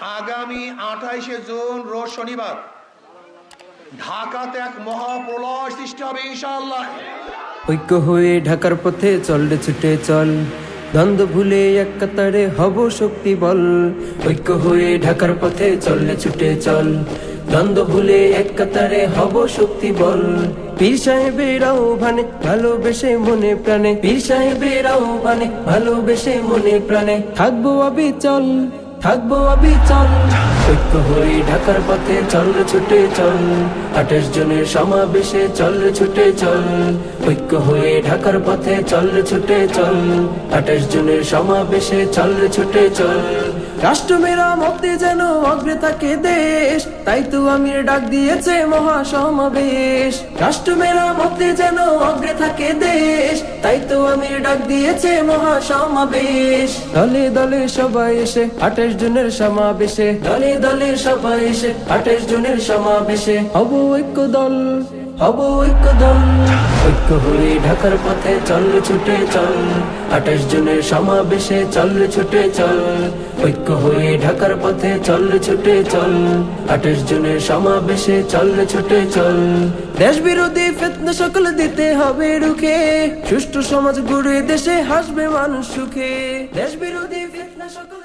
আগামী আঠাইশে জুন, রোজ শনিবার। ঢাকাতে এক মহাপ্রলয় সৃষ্টি হবে, ইনশাআল্লাহ। ঐক্য হয়ে ঢাকার পথে চল রে ছুটে চল। দ্বন্দ্ব ভুলে এক কাতারে হব শক্তি বল। ঐক্য হয়ে ঢাকার পথে চল রে ছুটে চল। দ্বন্দ্ব ভুলে এক কাতারে হব শক্তি বল। পীর সাহেবের আহ্বানে ভালোবেসে মনে প্রাণে। পীর সাহেবের আহ্বানে ভালোবেসে মনে প্রাণে। থাকব আবি চল থাকব আবি চল ঐক্য হয়ে ঢাকার পথে চল ছুটে চল। আঠাশ জনের সমাবেশে চল ছুটে চল। ঐক্য হয়ে ঢাকার পথে চল ছুটে চল। আঠাশ জনের সমাবেশে চল ছুটে চল। রাষ্ট্র মেরামতে যেন অগ্রে থাকে দেশ, তাই তো আমির ডাক দিয়েছে মহাসমাবেশ। রাষ্ট্র মেরামতে যেন অগ্রে থাকে দেশ, তাই তো আমির ডাক দিয়েছে মহাসমাবেশ। দলে দলে সবাই এসে আঠাশ জনের সমাবেশে। দলে দলে সবাই এসে, আঠাশ জনের সমাবেশে। হব ঐক্য দল, হব ঐক্য দল। ঐক্য হয়ে ঢাকার পথে চল ছুটে চল, আঠাশ জনের সমাবেশে চল ছুটে চল। ঐক্য হয়ে ঢাকার পথে চল ছুটে চল, আঠাশ জনের সমাবেশে চল ছুটে চল। দেশ বিরোধী ফেতনা সকল দিতে হবে রুখে, সুষ্ঠু সমাজ গড়ে দেশে হাসবে মানুষ সুখে। দেশ বিরোধী ফেতনা সকল